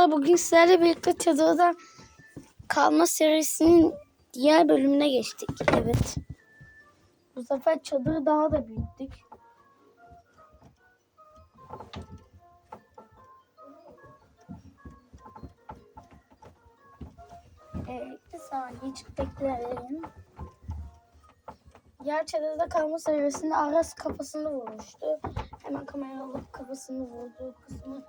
Merhabalar. Bugün sizlerle birlikte çadırda kalma serisinin diğer bölümüne geçtik. Evet. Bu sefer çadırı daha da büyüttük. Evet, bir saniye çık bekleyelim. Diğer çadırda kalma serisinde Aras kafasını vurmuştu. Hemen kamerayı alıp kafasını vurduğu kısmı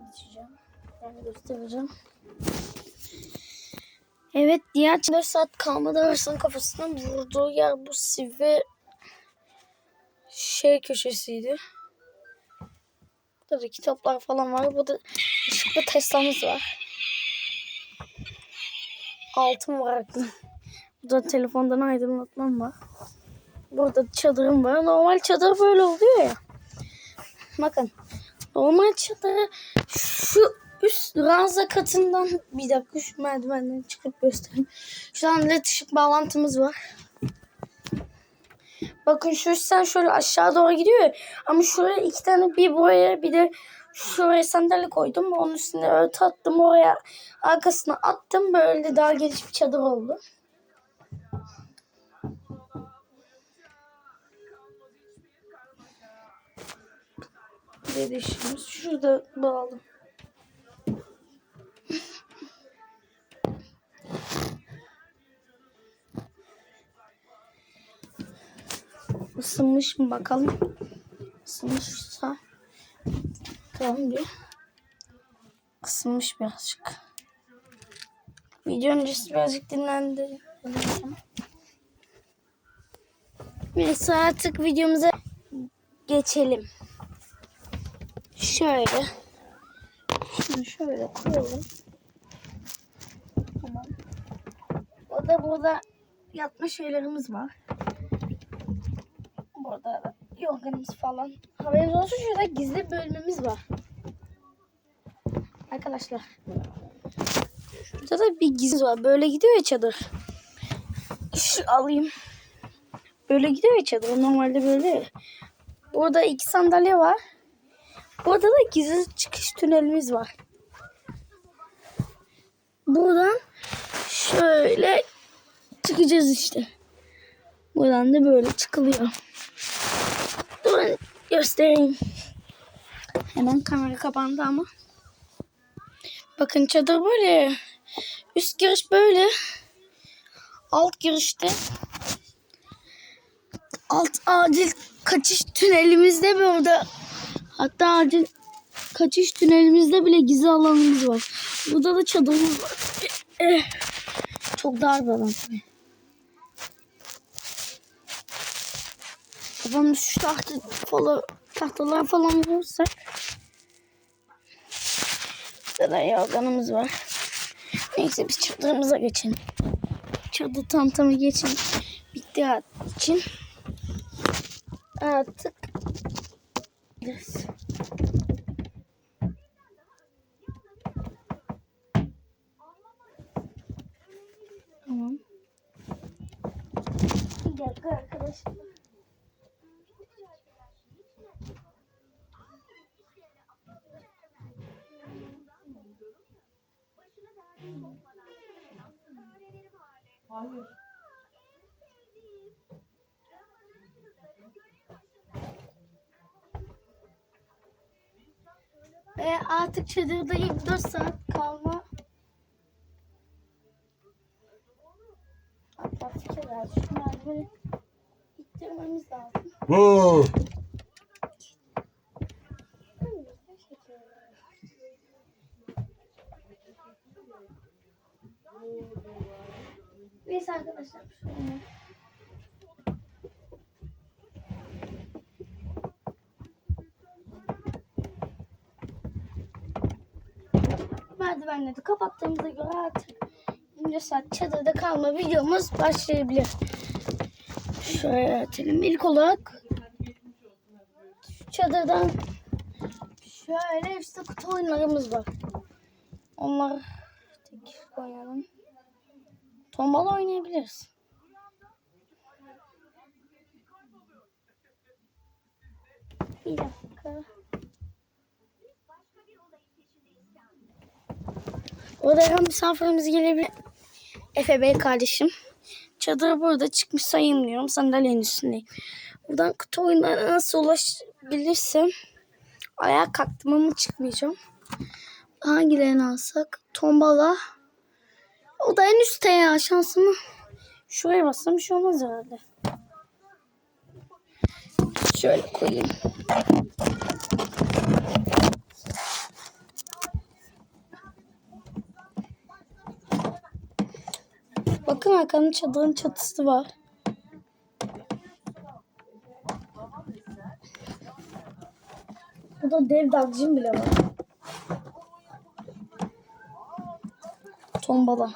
geçeceğim. Yani göstereceğim. Evet diğer 4 saat kalmadı Aras'ın kafasına vurduğu yer bu sivri şey köşesiydi. Burada da kitaplar falan var. Burada ışıklı Tesla'mız var. Altın var aklım. Burada telefondan aydınlatmam var. Burada çadırım var. Normal çadır böyle oluyor ya. Bakın. Normal çadırı şu üst ranza katından bir dakika şu merdivenden çıkıp göstereyim. Şu an ışık bağlantımız var. Bakın şu üstten şöyle aşağı doğru gidiyor. Ama şuraya iki tane bir buraya bir de şuraya sandalye koydum. Onun üstüne örtü attım oraya. Arkasına attım. Böyle daha geniş bir çadır oldu. Bir de işimiz şurada bağlı. Isınmış mı bakalım. Isınmışsa tamam bir. Isınmış birazcık. Video öncesi birazcık dinlendi. Neyse artık videomuza geçelim. Şöyle. Şunu şöyle koyalım. Tamam. O da burada yatma şeylerimiz var. Burada da yorganımız falan. Haberiniz olsun şurada gizli bölümümüz var. Arkadaşlar. Şurada da bir gizli var. Böyle gidiyor ya çadır. Şu alayım. Böyle gidiyor ya çadır. Normalde böyle. Burada iki sandalye var. Burada da gizli çıkış tünelimiz var. Buradan şöyle çıkacağız işte. Buradan da böyle çıkılıyor. Durun göstereyim. Hemen kamera kapandı ama. Bakın çadır böyle. Üst giriş böyle. Alt girişte alt acil kaçış tünelimizde burada. Hatta acil kaçış tünelimizde bile gizli alanımız var. Burada da çadırımız var. Eh, Çok dar bir alan Kafamız şu tahta falan, tahtalar falan vurursak. Burada da yorganımız var. Neyse biz çadırımıza geçelim. Çadır tantamı geçin. Bitti için. Artık gideriz. Tamam. Bir dakika arkadaşlar. Hayır. Ve artık çadırda 24 saat kalma. Hatta fikir ver. Şu merdiveni ittirmemiz lazım. Oo. Neyse arkadaşlar. şöyle. Merdivenleri kapattığımıza göre artık 24 saat çadırda kalma videomuz başlayabilir. Şöyle atalım. İlk olarak şu çadırdan şöyle işte kutu oyunlarımız var. Onlar tek koyalım. Tombala oynayabiliriz. Bir dakika. Odaya misafirimiz gelebilir. Efe Bey kardeşim. Çadır burada çıkmış sayılmıyorum. Sandalyenin üstündeyim. Buradan kutu oyunlarına nasıl ulaşabilirsem ayağa kalktım ama çıkmayacağım. Hangilerini alsak? Tombala. O da en üstte ya şansımı. Şuraya bassam bir şey olmaz herhalde. Şöyle koyayım. Bakın arkamda çadırın çatısı var. Burada dev dagcım bile var. Tombala.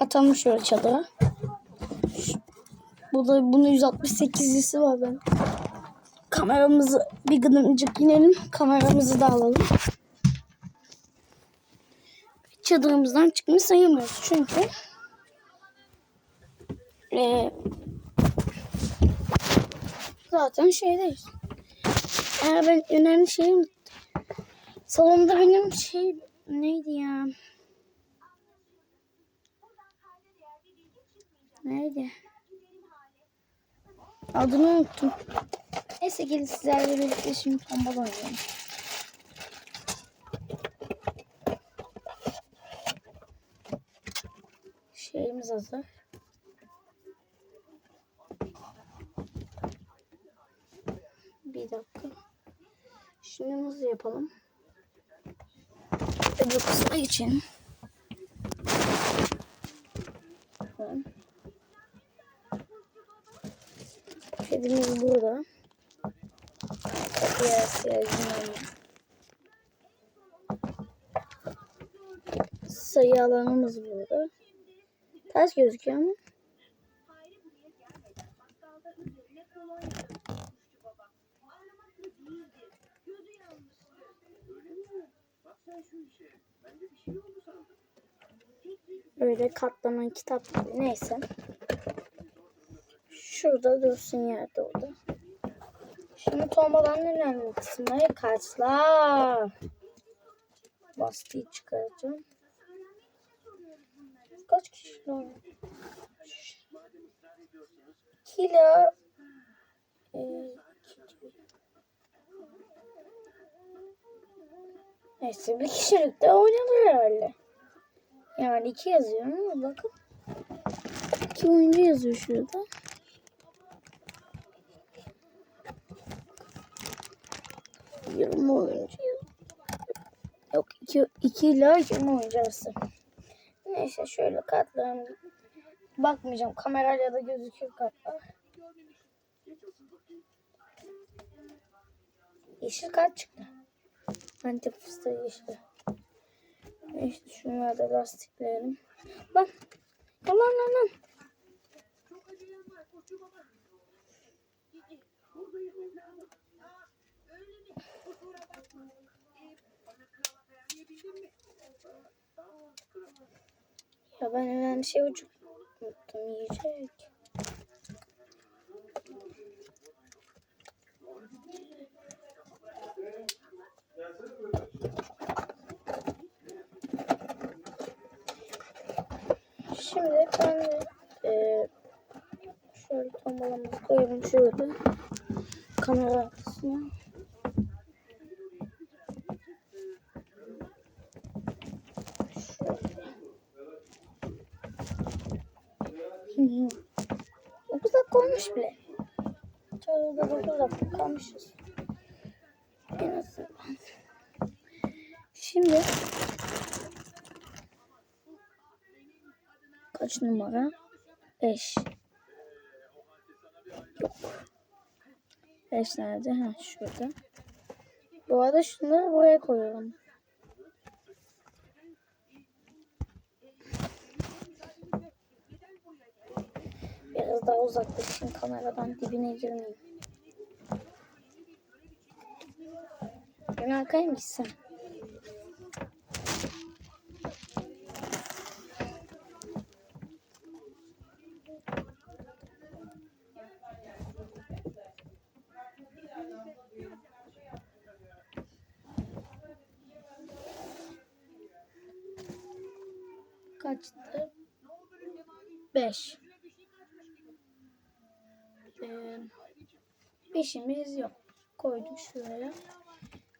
Atalım şöyle çadıra. Burada bunun 168'lisi var ben. Kameramızı bir gıdımcık inelim. Kameramızı da alalım. Çadırımızdan çıkmayı sayamıyoruz. Çünkü eee zaten şeydeyiz. Eğer ben önemli şeyim salonda benim şey neydi ya? Neydi? Adını unuttum. Neyse gelin sizlerle birlikte şimdi tombala oynayalım. Hazır. Bir dakika. Şimdi nasıl yapalım? Öbür kısma geçelim. Kedimiz burada. Kapıya ihtiyacım Sayı alanımız burada. Ters gözüküyor ama. Böyle katlanan kitap gibi. Neyse. Şurada dursun yerde orada. Şimdi tombalanın önemli kısımları kartlar. Baskıyı çıkaracağım. Kaç kişi var? Kilo e, Neyse bir kişilik de oynanır herhalde. Yani iki yazıyor ama bakın. İki oyuncu yazıyor şurada. Yirmi oyuncu Yok iki, iki ile yirmi oyuncu arası. Neyse şöyle kartlarım bakmayacağım. Kamerayla da gözüküyor kartlar. Yeşil kart çıktı. Antep fıstığı yeşil. İşte şunları da lastikleyelim. Lan. Lan lan lan. Ya ben önemli şey ucuk unuttum yiyecek. Şimdi ben de e, şöyle tombalamızı koyalım şurada. Kamera arkasına. Şöyle. 9 dakika olmuş bile. Çağrıda 9 dakika kalmışız. En azından. Şimdi kaç numara? 5. Yok. 5 nerede? Ha şurada. Bu arada şunları buraya koyuyorum. Biraz daha uzaklaşayım kameradan dibine girmeyeyim. Ben arkaya mı gitsem? Kaçtı? 5. Ee, yok. Koyduk şuraya.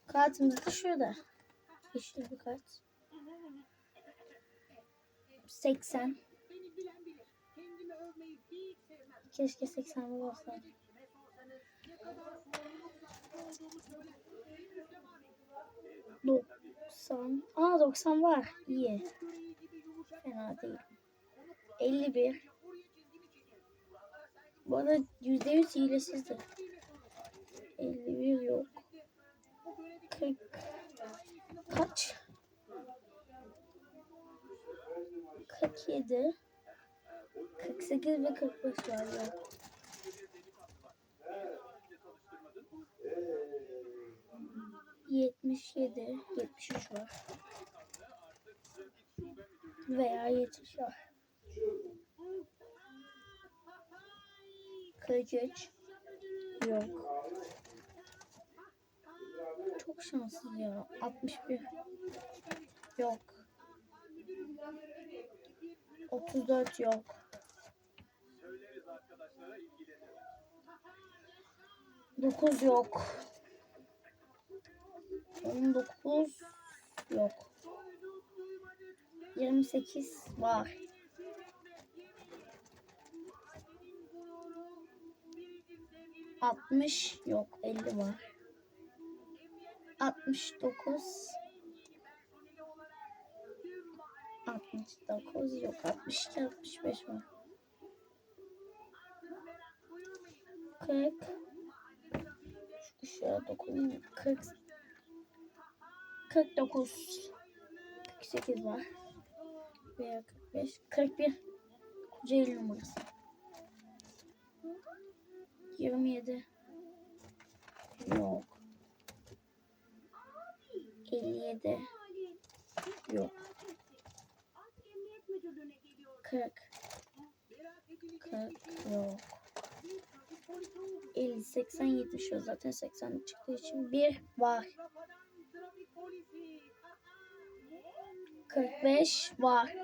Kartımız da şurada. Yeşil bir kart. 80. Keşke 80 olsaydı. 90. Aa 90 var. İyi. Fena değil. 51. Bu arada %100 hilesizdi. 51 yok. 40. Kaç? 47. 48 ve 45 var yok. Yetmiş yedi, yetmiş üç var. Veya var. Kırk üç. Yok. Çok şanssız ya. Altmış bir. Yok. Otuz dört yok. Dokuz yok. On dokuz yok. Yirmi sekiz var. Altmış yok. Elli var. Altmış dokuz. Altmış dokuz yok. Altmış iki, altmış beş var. Kırk. Şu ışığa dokunayım. Kırk. Kırk dokuz. Kırk sekiz var. Veya kırk beş. Kırk bir. Kocaeli numarası. Yirmi yedi. Yok. Elli yedi. Yok. Kırk. Kırk yok. 50, 80, 70 o zaten 80 çıktığı için bir var. 45 var.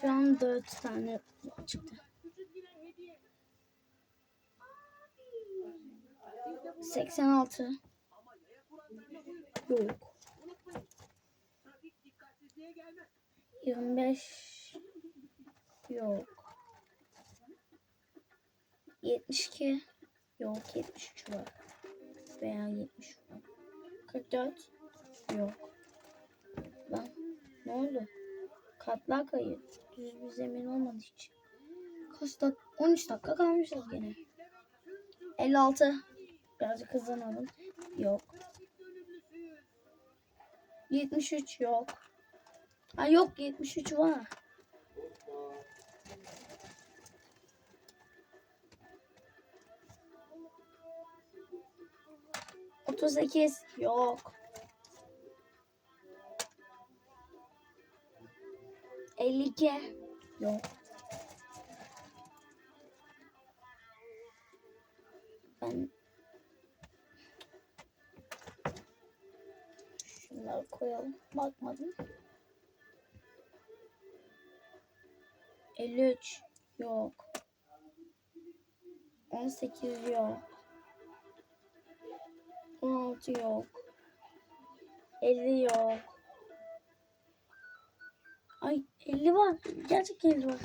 Şu an 4 tane çıktı. 86 yok. 25 yok. 72 yok 73 var. Veya 70 var. 44 yok. Lan ne oldu? Katlar kayıp. Düz bir zemin olmadı hiç. Kaç dak 13 dakika kalmışız gene. 56 Birazcık hızlanalım. Yok. 73 yok. Ha yok 73 var. Otuz sekiz yok. Elli iki yok. Ben şunları koyalım. Bakmadım. 53 yok. 18 yok. 16 yok. 50 yok. Ay 50 var. Gerçek 50 var.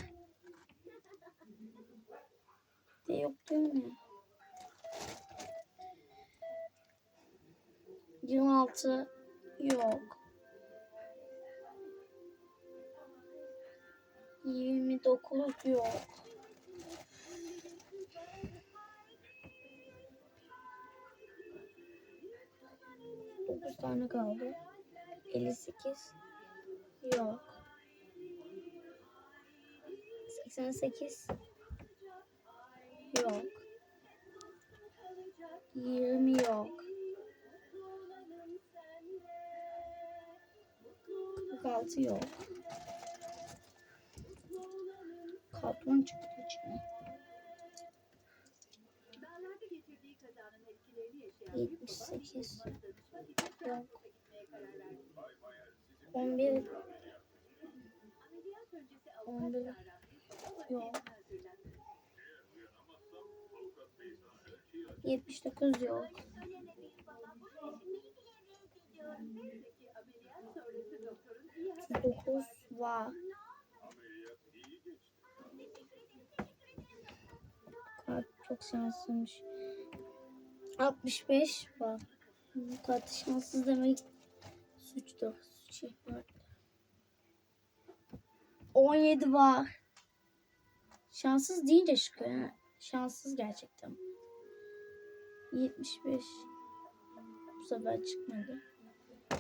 De yok değil mi? 26 yok. 29 yok. Dokuz tane kaldı. 58 yok. 88 yok. 20 yok. 46 yok. Karton çıktı içine. 78 yok. 11 11 yok. 79 yok. 39 var. Kart çok şanslıymış. 65 var. Bu kart şanssız demek suçtur. Suç ihbar. 17 var. Şanssız deyince çıkıyor. ha. Şanssız gerçekten. 75. Bu sefer çıkmadı.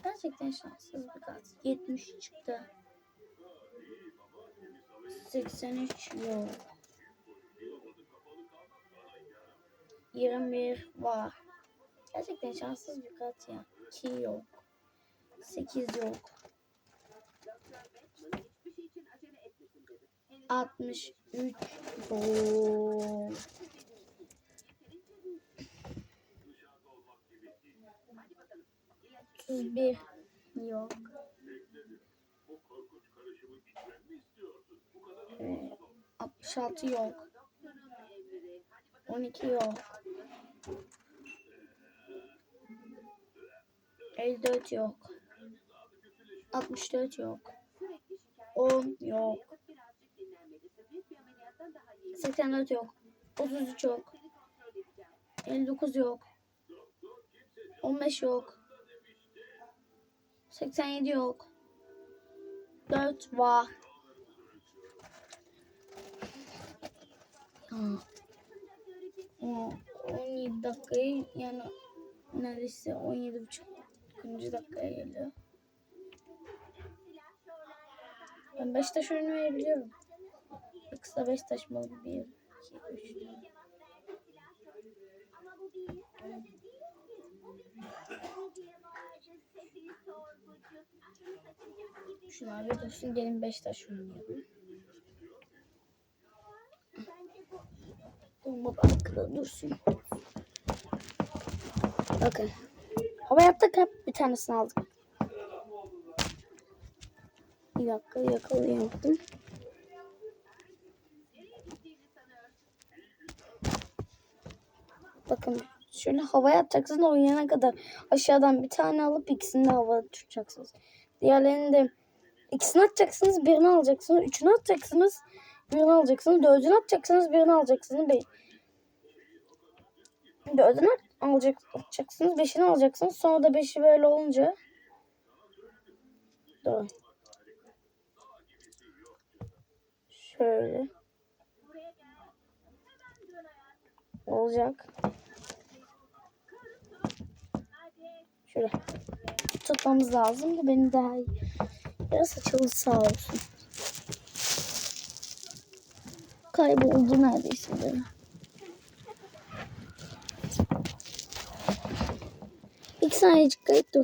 Gerçekten şanssız bir kart. 70 çıktı. 83 yok. 21 var. Gerçekten şanssız bir kart ya. 2 yok. 8 yok. 63 yok. 31 yok. Ee, 66 yok. 12 yok. 54 yok. 64 yok. 10 yok. 84 yok. 33 yok. 59 yok. 15 yok. 87 yok. 4 var. O 17 dakikayı yani neredeyse 17 buçuk dakikaya geliyor. Ben Beşiktaş oynamayı biliyorum. Kısa Beşiktaş mı? 1, 2, 3, 4. Şunlar bir dursun gelin Beşiktaş oynayalım. Bomba arkada dursun. Bakın. Hava yaptık hep bir tanesini aldık. Bir dakika yakalayamadım. Bakın şöyle havaya atacaksınız oynayana kadar aşağıdan bir tane alıp ikisini de havada tutacaksınız. Diğerlerini de ikisini atacaksınız birini alacaksınız. Üçünü atacaksınız birini alacaksınız. Dördünü atacaksınız birini alacaksınız. Be dördünü alacak, atacaksınız. Beşini alacaksınız. Sonra da beşi böyle olunca Dur. Şöyle. Olacak. Şöyle. Tutmamız lazım da benim daha iyi. Biraz açıldı sağ olsun. Kayboldu neredeyse benim. İki saniyecik kayıp dur.